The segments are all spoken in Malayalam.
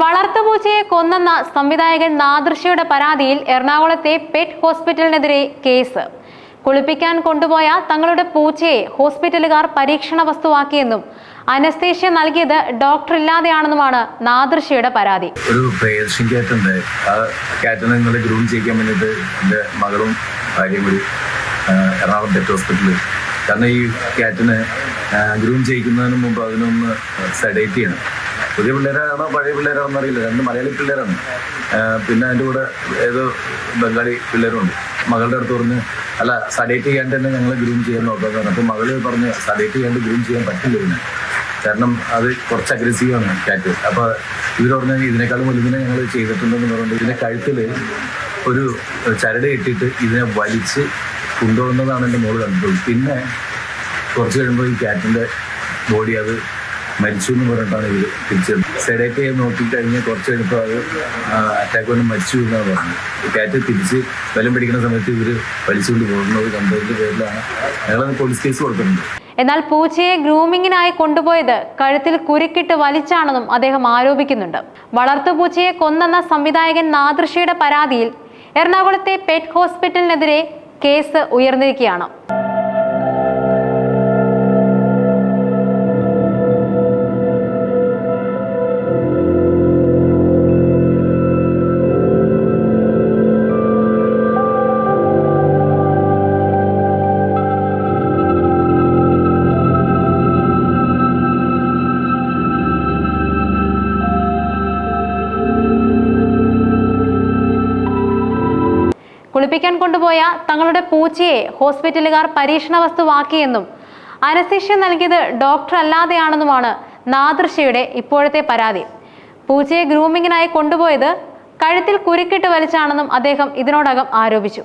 വളർത്തുപൂച്ചയെ കൊന്നെന്ന സംവിധായകൻ നാദൃശ്യയുടെ പരാതിയിൽ എറണാകുളത്തെ പെറ്റ് ഹോസ്പിറ്റലിനെതിരെ കേസ്. കുളിപ്പിക്കാൻ കൊണ്ടുപോയ തങ്ങളുടെ പൂച്ചയെ ഹോസ്പിറ്റലുകാർ പരീക്ഷണ വസ്തുവാക്കിയെന്നും അനസ്തേഷ്യ നൽകിയത് ഡോക്ടർ ഇല്ലാതെയാണെന്നുമാണ് നാദൃശ്യയുടെ പരാതി. ഒരു പേർഷ്യൻ ക്യാറ്റ് ഉണ്ട് ആ കാറ്റിനെ നിങ്ങൾ ഗ്രൂം ചെയ്യിക്കാൻ വേണ്ടിയിട്ട് എന്റെ മകളും ഭാര്യയും കൂടി എറണാകുളം പെറ്റ് ഹോസ്പിറ്റലിൽ കാരണം ഈ ക്യാറ്റിനെ ഗ്രൂം ചെയ്യിക്കുന്നതിന് മുമ്പ് അതിനൊന്ന് സെഡേറ്റ് ചെയ്യണം. പുതിയ പിള്ളേരാണോ പഴയ പിള്ളേരാണോ അറിയില്ല രണ്ട് മലയാളി പിള്ളേരാണ്. പിന്നെ അതിന്റെ കൂടെ ഏതോ ബംഗാളി പിള്ളേരുണ്ട് മകളുടെ അടുത്ത് പറഞ്ഞ് അല്ല സഡേറ്റ് ചെയ്യാണ്ട് തന്നെ ഞങ്ങൾ ഗ്രൂം ചെയ്യാൻ നോക്കാം. പറഞ്ഞു അപ്പോൾ മകൾ പറഞ്ഞ് സഡേറ്റ് ചെയ്യാണ്ട് ഗ്രൂം ചെയ്യാൻ പറ്റില്ല ഇതിന്. കാരണം അത് കുറച്ച് അഗ്രസീവാണ് കാറ്റ്. അപ്പോൾ ഇവർ പറഞ്ഞാൽ ഇതിനേക്കാളും വലുതിനെ ഞങ്ങൾ ചെയ്തിട്ടുണ്ടെന്ന് പറഞ്ഞിട്ട് ഇതിന്റെ കഴുത്തിൽ ഒരു ചരട് കെട്ടിയിട്ട് ഇതിനെ വലിച്ച് കൊണ്ടുപോകുന്നതാണ് എന്റെ മോൾ കണ്ടത്. പിന്നെ കുറച്ച് കഴിയുമ്പോൾ ഈ കാറ്റിന്റെ ബോഡി അത് മരിച്ചു എന്ന് പറഞ്ഞിട്ടാണ് ഇവർ തിരിച്ചത് സെഡേറ്റ് നോക്കി നോക്കിക്കഴിഞ്ഞ് കുറച്ച് കഴിഞ്ഞപ്പോൾ അത് അറ്റാക്ക് കൊണ്ട് മരിച്ചു എന്നാണ് പറഞ്ഞത്. കാറ്റ് തിരിച്ച് ബലം പിടിക്കുന്ന സമയത്ത് ഇവർ വലിച്ചുകൊണ്ട് പോകുന്നത് കണ്ടതിന്റെ പേരിലാണ്. ഞങ്ങളത് പോലീസ് കേസ് കൊടുത്തിട്ടുണ്ട്. എന്നാൽ പൂച്ചയെ ഗ്രൂമിങ്ങിനായി കൊണ്ടുപോയത് കഴുത്തിൽ കുരുക്കിട്ട് വലിച്ചാണെന്നും അദ്ദേഹം ആരോപിക്കുന്നുണ്ട്. വളർത്തുപൂച്ചയെ കൊന്നെന്ന സംവിധായകൻ നാദൃശ്യയുടെ പരാതിയിൽ എറണാകുളത്തെ പെറ്റ് ഹോസ്പിറ്റലിനെതിരെ കേസ് ഉയർന്നിരിക്കുകയാണ്. കുളിപ്പിക്കാൻ കൊണ്ടുപോയ തങ്ങളുടെ പൂച്ചയെ ഹോസ്പിറ്റലുകാർ പരീക്ഷണ വസ്തുവാക്കിയെന്നും അനസ്തീഷ്യ നൽകിയത് ഡോക്ടർ അല്ലാതെയാണെന്നുമാണ് നാദൃശയുടെ ഇപ്പോഴത്തെ പരാതി. പൂച്ചയെ ഗ്രൂമിങ്ങിനായി കൊണ്ടുപോയത് കഴുത്തിൽ കുരുക്കിട്ട് വലിച്ചാണെന്നും അദ്ദേഹം ഇതിനോടകം ആരോപിച്ചു.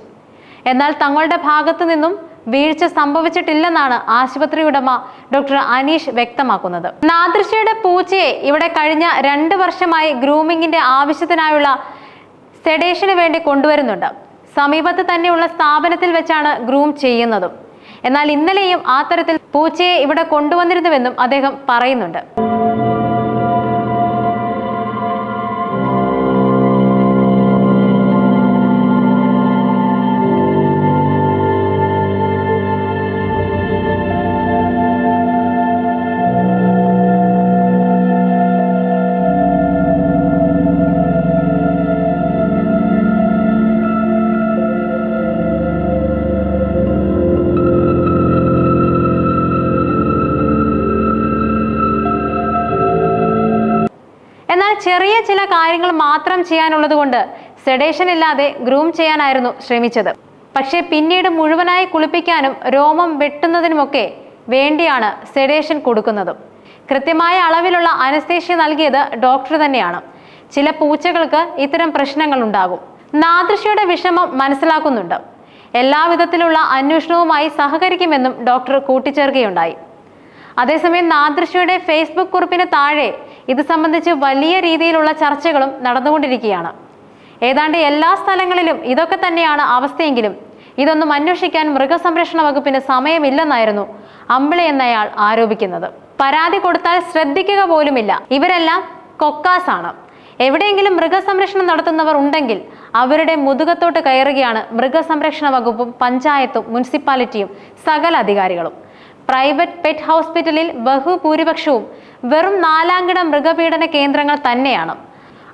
എന്നാൽ തങ്ങളുടെ ഭാഗത്തു നിന്നും വീഴ്ച സംഭവിച്ചിട്ടില്ലെന്നാണ് ആശുപത്രി ഉടമ ഡോക്ടർ അനീഷ് വ്യക്തമാക്കുന്നത്. നാദൃശയുടെ പൂച്ചയെ ഇവിടെ കഴിഞ്ഞ രണ്ട് വർഷമായി ഗ്രൂമിങ്ങിന്റെ ആവശ്യത്തിനായുള്ള സെഡേഷന് വേണ്ടി കൊണ്ടുവരുന്നുണ്ട്. സമീപത്ത് തന്നെയുള്ള സ്ഥാപനത്തിൽ വെച്ചാണ് ഗ്രൂം ചെയ്യുന്നതും. എന്നാൽ ഇന്നലെയും ആ തരത്തിൽ പൂച്ചയെ ഇവിടെ കൊണ്ടുവന്നിരുന്നുവെന്നും അദ്ദേഹം പറയുന്നുണ്ട്. ചെറിയ ചില കാര്യങ്ങൾ മാത്രം ചെയ്യാനുള്ളത് കൊണ്ട് സെഡേഷൻ ഇല്ലാതെ ഗ്രൂം ചെയ്യാനായിരുന്നു ശ്രമിച്ചത്. പക്ഷേ പിന്നീട് മുഴുവനായി കുളിപ്പിക്കാനും രോമം വെട്ടുന്നതിനുമൊക്കെ വേണ്ടിയാണ് സെഡേഷൻ കൊടുക്കുന്നത്. കൃത്യമായ അളവിലുള്ള അനസ്തേഷ്യ നൽകിയത് ഡോക്ടർ തന്നെയാണ്. ചില പൂച്ചകൾക്ക് ഇത്തരം പ്രശ്നങ്ങൾ ഉണ്ടാകും. നാദൃശ്യയുടെ വിഷമം മനസ്സിലാക്കുന്നുണ്ട്. എല്ലാവിധത്തിലുള്ള അന്വേഷണവുമായി സഹകരിക്കുമെന്നും ഡോക്ടർ കൂട്ടിച്ചേർക്കുകയുണ്ടായി. അതേസമയം നാദൃശ്യയുടെ ഫേസ്ബുക്ക് കുറിപ്പിന് താഴെ ഇത് സംബന്ധിച്ച് വലിയ രീതിയിലുള്ള ചർച്ചകളും നടന്നുകൊണ്ടിരിക്കുകയാണ്. ഏതാണ്ട് എല്ലാ സ്ഥലങ്ങളിലും ഇതൊക്കെ തന്നെയാണ് അവസ്ഥയെങ്കിലും ഇതൊന്നും അന്വേഷിക്കാൻ മൃഗസംരക്ഷണ വകുപ്പിന് സമയമില്ലെന്നായിരുന്നു അമ്പിളി എന്നയാൾ ആരോപിക്കുന്നത്. പരാതി കൊടുത്താൽ ശ്രദ്ധിക്കുക പോലുമില്ല. ഇവരെല്ലാം കൊക്കാസാണ്. എവിടെയെങ്കിലും മൃഗസംരക്ഷണം നടത്തുന്നവർ ഉണ്ടെങ്കിൽ അവരുടെ മുതുകത്തോട്ട് കയറുകയാണ് മൃഗസംരക്ഷണ വകുപ്പും പഞ്ചായത്തും മുനിസിപ്പാലിറ്റിയും സകല അധികാരികളും. പ്രൈവറ്റ് പെറ്റ് ഹോസ്പിറ്റലിൽ ബഹുഭൂരിപക്ഷവും വെറും നാലാംകിട മൃഗപീഡന കേന്ദ്രങ്ങൾ തന്നെയാണ്.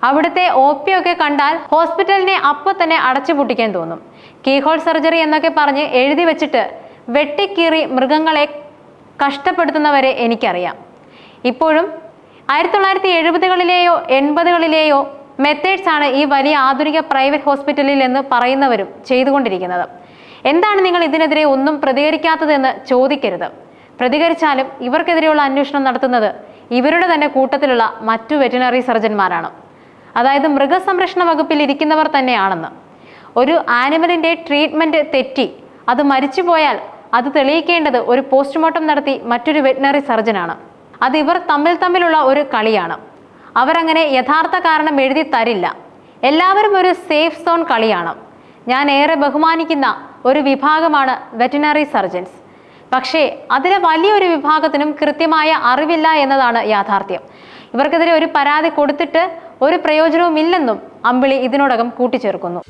അവിടുത്തെ ഒ പി ഒക്കെ കണ്ടാൽ ഹോസ്പിറ്റലിനെ അപ്പോൾ തന്നെ അടച്ചുപൂട്ടിക്കാൻ തോന്നും. കീഹോൾ സർജറി എന്നൊക്കെ പറഞ്ഞ് എഴുതി വെച്ചിട്ട് വെട്ടിക്കീറി മൃഗങ്ങളെ കഷ്ടപ്പെടുത്തുന്നവരെ എനിക്കറിയാം. ഇപ്പോഴും ആയിരത്തി തൊള്ളായിരത്തി എഴുപതുകളിലെയോ എൺപതുകളിലെയോ മെത്തേഡ്സ് ആണ് ഈ വലിയ ആധുനിക പ്രൈവറ്റ് ഹോസ്പിറ്റലിൽ എന്ന് പറയുന്നവരും ചെയ്തുകൊണ്ടിരിക്കുന്നത്. എന്താണ് നിങ്ങൾ ഇതിനെതിരെ ഒന്നും പ്രതികരിക്കാത്തതെന്ന് ചോദിക്കരുത്. പ്രതികരിച്ചാലും ഇവർക്കെതിരെയുള്ള അന്വേഷണം നടത്തുന്നത് ഇവരുടെ തന്നെ കൂട്ടത്തിലുള്ള മറ്റു വെറ്റിനറി സർജന്മാരാണ്. അതായത് മൃഗസംരക്ഷണ വകുപ്പിൽ ഇരിക്കുന്നവർ തന്നെയാണെന്ന്. ഒരു ആനിമലിന്റെ ട്രീറ്റ്മെന്റ് തെറ്റി അത് മരിച്ചു പോയാൽ അത് തെളിയിക്കേണ്ടത് ഒരു പോസ്റ്റ്മോർട്ടം നടത്തി മറ്റൊരു വെറ്റിനറി സർജനാണ്. അത് ഇവർ തമ്മിൽ തമ്മിലുള്ള ഒരു കളിയാണ്. അവരങ്ങനെ യഥാർത്ഥ കാരണം എഴുതി തരില്ല. എല്ലാവരും ഒരു സേഫ് സോൺ കളിയാണ്. ഞാൻ ഏറെ ബഹുമാനിക്കുന്ന ഒരു വിഭാഗമാണ് വെറ്റിനറി സർജൻസ്. പക്ഷേ അതിലെ വലിയൊരു വിഭാഗത്തിനും കൃത്യമായ അറിവില്ല എന്നതാണ് യാഥാർത്ഥ്യം. ഇവർക്കെതിരെ ഒരു പരാതി കൊടുത്തിട്ട് ഒരു പ്രയോജനവുമില്ലെന്നും അമ്പിളി ഇതിനോടകം കൂട്ടിച്ചേർക്കുന്നു.